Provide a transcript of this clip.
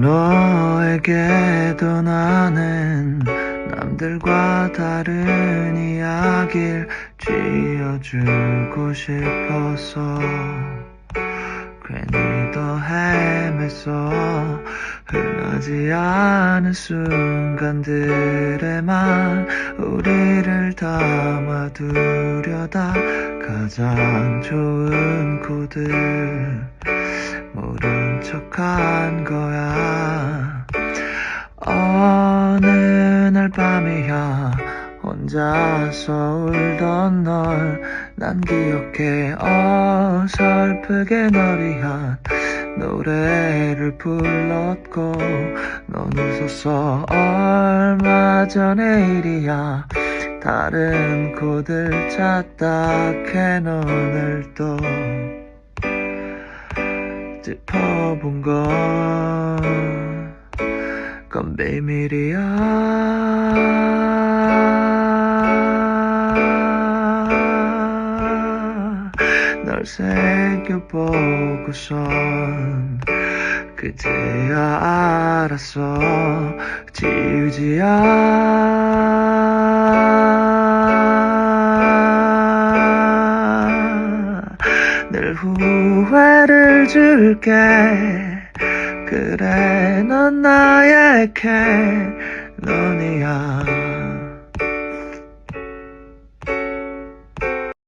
너에게도 나는 남들과 다른 이야기를 지어주고 싶었어 괜히 더 헤맸어 흔하지 않은 순간들에만 우리를 담아두려다 가장 좋은 코드. 모른 척한 거야 날 밤이야. 혼자서 울던 널 난 기억해. 어설프게 널 위한 노래를 불렀고 넌 웃었어. 얼마 전의 일이야. 다른 코드를 찾다 캐논을 또 짚어본 건, 건 비밀이야. 널 새겨보고선 그제야 알았어 지우지 않아 늘 후회를 줄게. 그래 넌 캐논이야